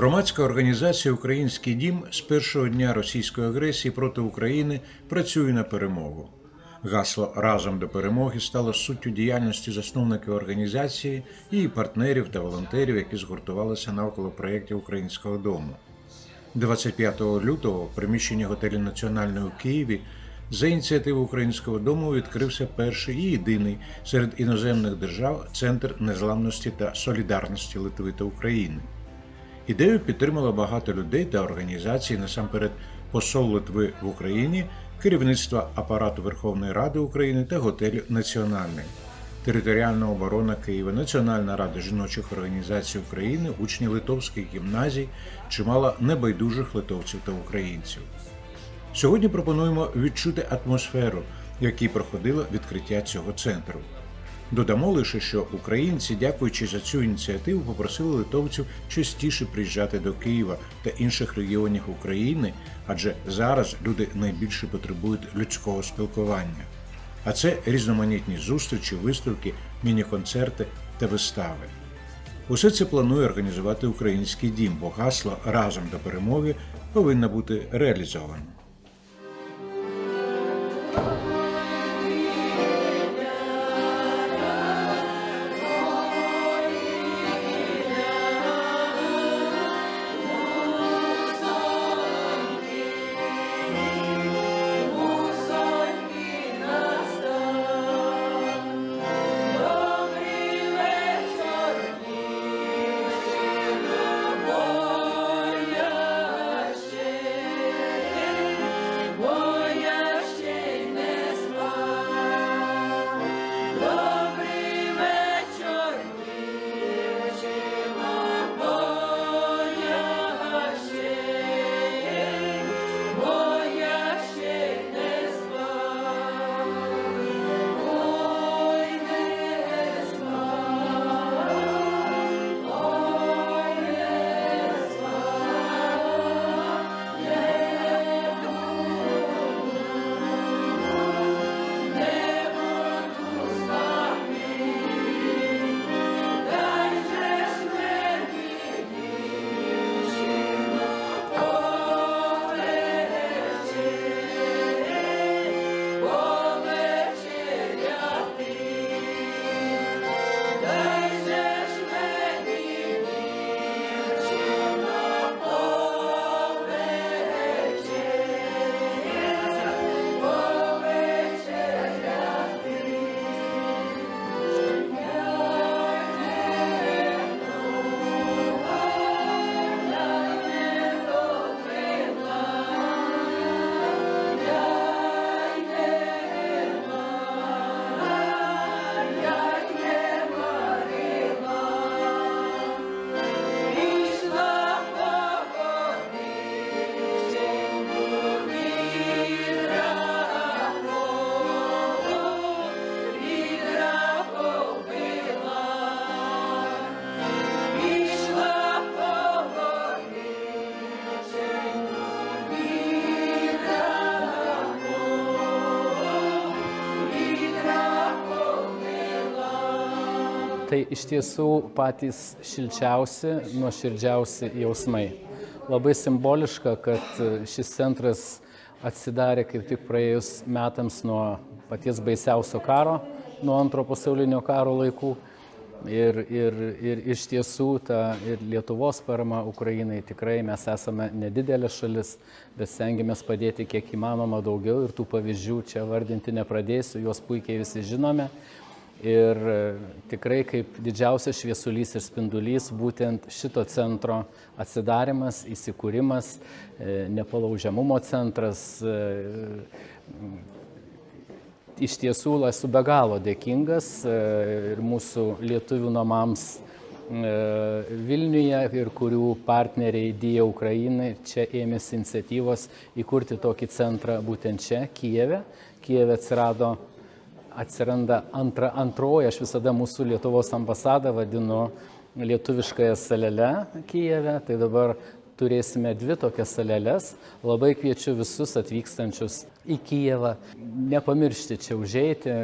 Громадська організація Український дім з першого дня російської агресії проти України працює на перемогу. Гасло разом до перемоги стало суттю діяльності засновників організації, її партнерів та волонтерів, які згуртувалися навколо проєктів Українського дому. 25 лютого в приміщенні готелю Національний у Києві за ініціативи Українського дому відкрився перший і єдиний серед іноземних держав центр незламності та солідарності Литви та України. Ідею підтримало багато людей та організацій, насамперед посол Литви в Україні, керівництво апарату Верховної Ради України та готелю Національний, територіальна оборона Києва, Національна рада жіночих організацій України, учні литовських гімназій, чимало небайдужих литовців та українців. Сьогодні пропонуємо відчути атмосферу, в якій проходило відкриття цього центру. Додамо лише, що українці, дякуючи за цю ініціативу, попросили литовців частіше приїжджати до Києва та інших регіонів України, адже зараз люди найбільше потребують людського спілкування. А це різноманітні зустрічі, виставки, міні-концерти та вистави. Усе це планує організувати український дім, бо гасло разом до перемоги повинно бути реалізовано. Tai iš tiesų patys šilčiausi, nuoširdžiausi jausmai. Labai simboliška, kad šis centras atsidarė kaip tik praėjus metams nuo paties baisiausio karo, nuo antro pasaulinio karo laikų. Ir, ir, ir iš tiesų ta ir Lietuvos parama Ukrainai tikrai mes esame nedidelė šalis, bet stengiamės padėti kiek įmanoma daugiau ir tų pavyzdžių čia vardinti nepradėsiu, juos puikiai visi žinome. Ir e, tikrai kaip didžiausias šviesulys ir spindulys būtent šito centro atsidarimas, įsikūrimas, e, nepalaužiamumo centras. e, Iš tiesų esu be galo dėkingas ir mūsų lietuvių namams Vilniuje ir kurių partneriai Dija Ukrainai čia ėmėsi iniciatyvos įkurti tokį centrą būtent čia, Kijeve. Kijeve atsirado atsiranda antra, antroji, aš visada mūsų Lietuvos ambasadą vadinu lietuviškąją salelę Kijeve, tai dabar turėsime dvi tokias saleles. Labai kviečiu visus atvykstančius į Kijevą nepamiršti čia užeiti.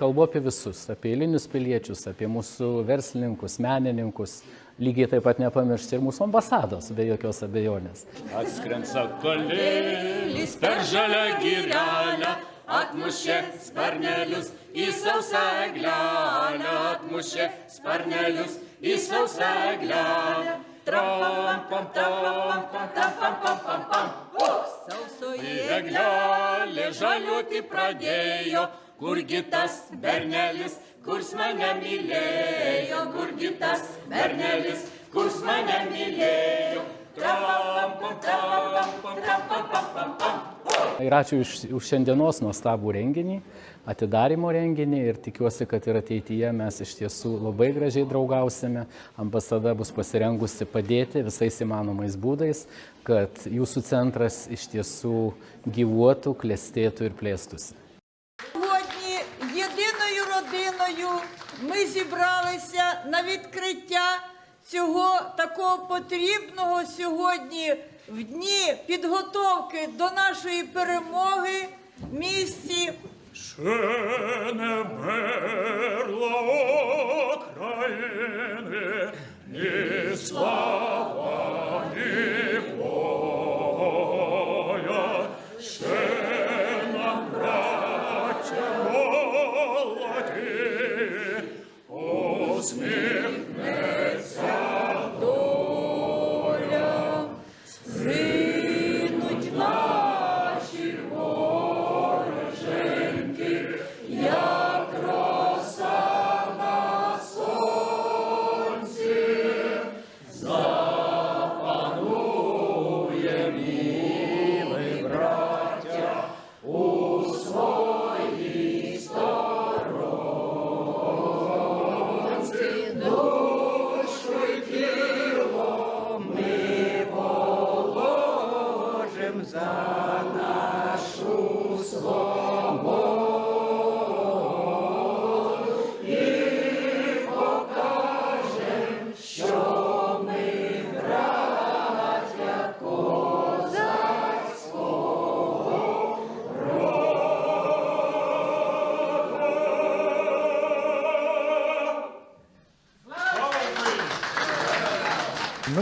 Kalbu apie visus, apie eilinius piliečius, apie mūsų verslininkus, menininkus, lygiai taip pat nepamiršti ir mūsų ambasados, be jokios abejonės. Atskrent sakolėlis per žalę girelę, atmušė sparnelius į sausą eglelę, atmušė sparnelius į sausą eglelę. Tram, pam, tam, pam, tam, pam, pam, pam, pam. Sausoje Eglelė žaliuoti pradėjo, kurgi tas bernelis, kurs mane mylėjo, kurgi tas bernelis, kurs mane mylėjo. Tram, pam, tam, pam, tam, pam, pam, pam, pam. Ir ačiū už, už šiandienos nuostabų renginį, atidarimo renginį ir tikiuosi, kad ir ateityje mes iš tiesų labai gražiai draugausime. Ambasada bus pasirengusi padėti visais įmanomais būdais, kad jūsų centras iš tiesų gyvuotų, klestėtų ir plėstųsi. Сьогодні єдиною родиною ми зібралися на відкриття цього такого потрібного сьогодні в дні підготовки до нашої перемоги місті Ще не мерла України, ні слава, ні воля. Ще нам, браття молоді, усміхнеться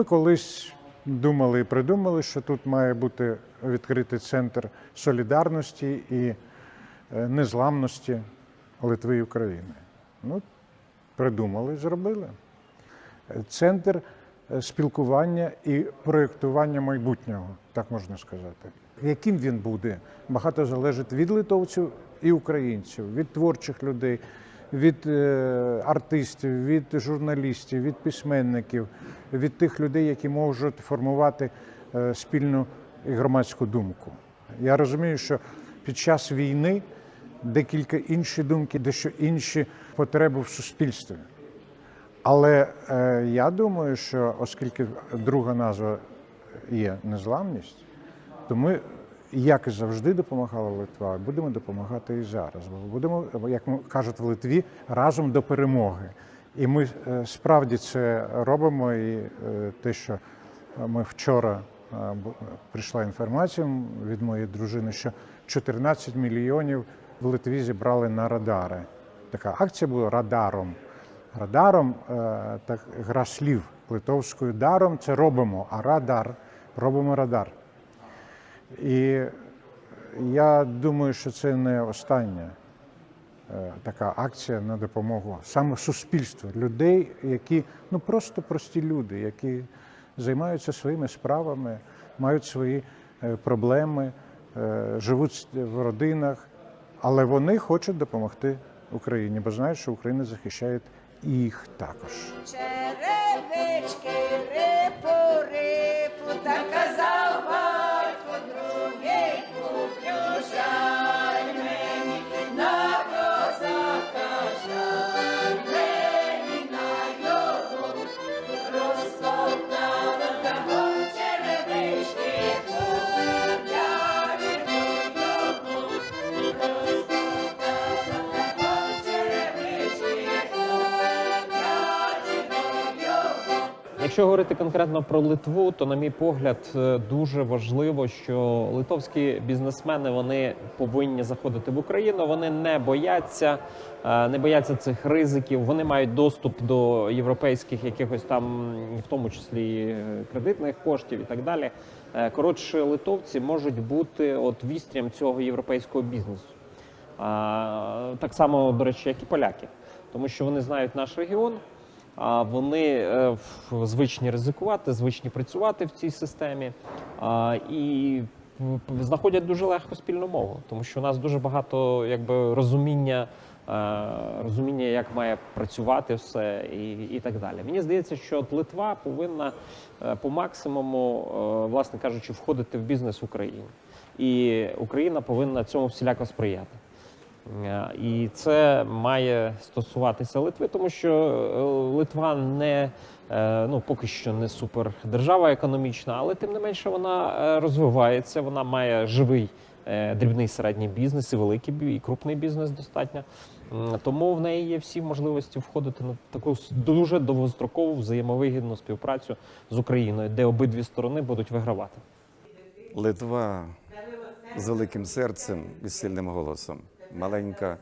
ми колись думали і придумали, що тут має бути відкритий центр солідарності і е, незламності Литви і України. Ну, придумали, зробили. Центр е, спілкування і проєктування майбутнього, так можна сказати. Яким він буде, багато залежить від литовців і українців, від творчих людей, від е, артистів, від журналістів, від письменників, від тих людей, які можуть формувати е, спільну і громадську думку. Я розумію, що під час війни декілька інші думки, дещо інші потреби в суспільстві. Але е, я думаю, що оскільки друга назва є незламність, то ми, як і завжди, допомагали Литва, будемо допомагати і зараз. Бо будемо, як кажуть в Литві, разом до перемоги. І ми е, справді це робимо. І е, те, що ми вчора е, прийшла інформація від моєї дружини, що 14 мільйонів в Литві зібрали на радари. Така акція була радаром. Радаром так гра слів литовською даром це робимо, а радар робимо радар. І я думаю, що це не остання е, така акція на допомогу саме суспільству, людей, які ну просто прості люди, які займаються своїми справами, мають свої е, проблеми, е, живуть в родинах, але вони хочуть допомогти Україні, бо знають, що Україна захищає їх також. Черевички, рипу, рипу, та казав Якщо говорити конкретно про Литву, то на мій погляд е, дуже важливо, що литовські бізнесмени вони повинні заходити в Україну. Вони не бояться, е, не бояться цих ризиків. Вони мають доступ до європейських якихось там, в тому числі е, кредитних коштів і так далі. Коротше, литовці можуть бути от вістрям цього європейського бізнесу. Так само, до речі, як і поляки, тому що вони знають наш регіон. А вони е, звичні ризикувати, звичні працювати в цій системі і знаходять дуже легко спільну мову, тому що у нас дуже багато якби розуміння, е, розуміння, як має працювати все і, і так далі. Мені здається, що Литва повинна е, по максимуму, власне кажучи, входити в бізнес України, і Україна повинна цьому всіляко сприяти. Е, І це має стосуватися Литви, тому що е, Литва не е, ну поки що не супердержава економічна, але тим не менше вона розвивається. Вона має живий дрібний середній бізнес і великий і крупний бізнес достатньо. Тому в неї є всі можливості входити на таку дуже довгострокову взаємовигідну співпрацю з Україною, де обидві сторони будуть вигравати. Литва з великим серцем і сильним голосом. Маленька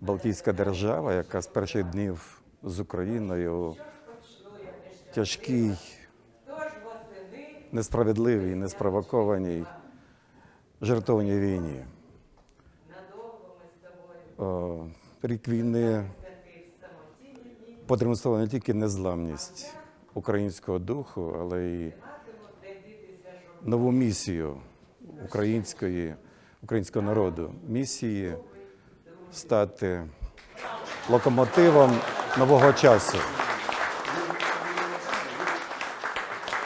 Балтійська держава, яка з перших днів з Україною тяжкій, несправедливій, неспровокованій, жертовній війні. Рік війни продемонстрував не тільки незламність українського духу, але й нову місію української, українського народу. Місії стати локомотивом нового часу.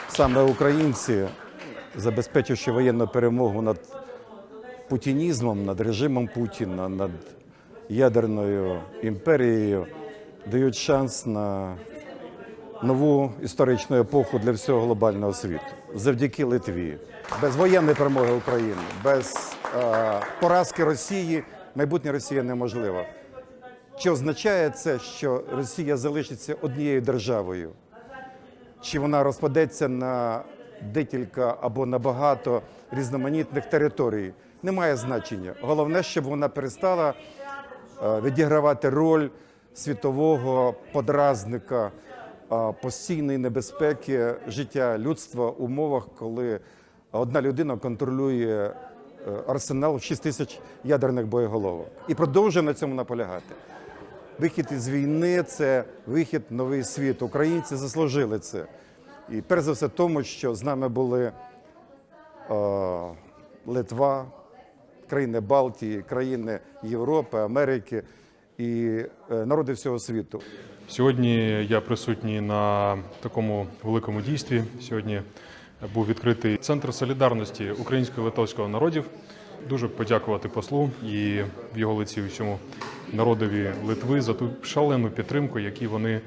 Саме українці, забезпечивши воєнну перемогу над путінізмом, над режимом Путіна, над ядерною імперією, дають шанс на нову історичну епоху для всього глобального світу завдяки Литві. Без воєнної перемоги України, без е, поразки Росії майбутнє Росія неможливо. Чи означає це, що Росія залишиться однією державою? Чи вона розпадеться на декілька або на багато різноманітних територій? Немає значення. Головне, щоб вона перестала е, відігравати роль світового подразника постійної небезпеки життя людства в умовах, коли одна людина контролює е, арсенал в 6 тисяч ядерних боєголовок і продовжує на цьому наполягати. Вихід із війни це вихід в новий світ. Українці заслужили це. І перш за все, тому що з нами були е, Литва, країни Балтії, країни Європи, Америки і е, народи всього світу. Сьогодні я присутній на такому великому дійстві. Сьогодні був відкритий центр солідарності українсько-литовського народів. Дуже подякувати послу і в його лиці усьому народові Литви за ту шалену підтримку, яку вони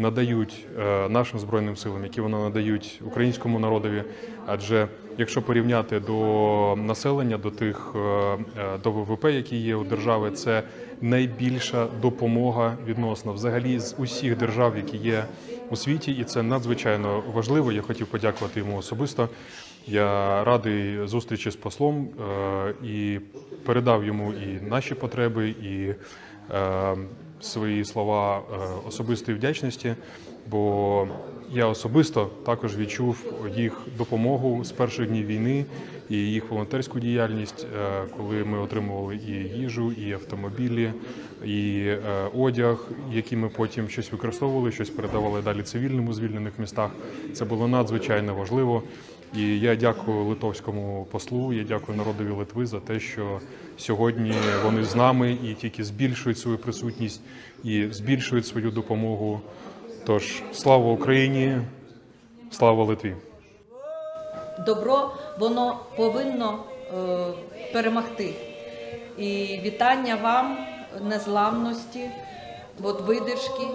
надають е, нашим збройним силам, які вони надають українському народові. Адже якщо порівняти до населення, до тих е, е, до ВВП, які є у держави, це найбільша допомога відносно взагалі з усіх держав, які є у світі, і це надзвичайно важливо. Я хотів подякувати йому особисто. Я радий зустрічі з послом і передав йому і наші потреби, і свої слова е, особистої вдячності, бо я особисто також відчув їх допомогу з перших днів війни і їх волонтерську діяльність, е, коли ми отримували і їжу, і автомобілі, і е, одяг, які ми потім щось використовували, щось передавали далі цивільним у звільнених містах. Це було надзвичайно важливо. І я дякую литовському послу. Я дякую народові Литви за те, що сьогодні вони з нами і тільки збільшують свою присутність і збільшують свою допомогу. Тож слава Україні, слава Литві! добро воно повинно е, перемогти. І вітання вам, незламності, от видержки.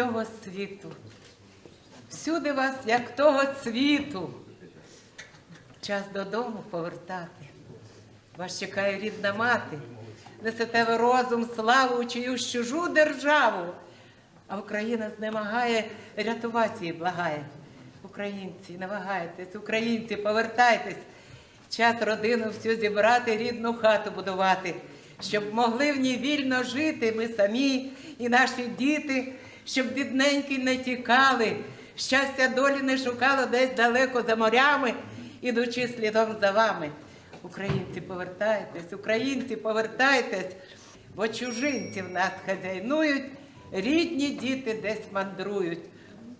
Всього світу, всюди вас, як того цвіту, час додому повертати. Вас чекає рідна мати, несете ви розум, славу, чиюсь чужу державу, а Україна знемагає, рятувати її благає. Українці, не вагайтесь, українці, повертайтесь. Час родину всю зібрати, рідну хату будувати, щоб могли в ній вільно жити ми самі і наші діти, щоб бідненькі не тікали, щастя долі не шукало десь далеко за морями, ідучи слідом за вами. Українці, повертайтесь, українці, повертайтесь, бо чужинці в нас хазяйнують, рідні діти десь мандрують.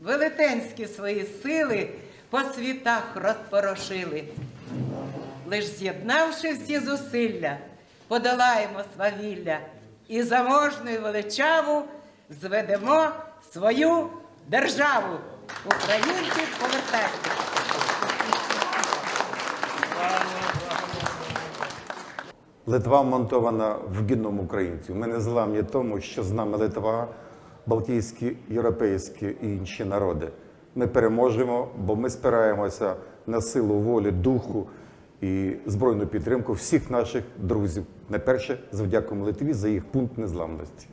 Велетенські свої сили по світах розпорошили. Лиш з'єднавши всі зусилля, подолаємо свавілля і заможною величаву зведемо свою державу. Українці повертайтеся. Литва монтована в гідному українців. Ми не зламні тому, що з нами Литва, Балтійські, європейські і інші народи. Ми переможемо, бо ми спираємося на силу волі, духу і збройну підтримку всіх наших друзів. Найперше, завдякуємо Литві за їх пункт незламності.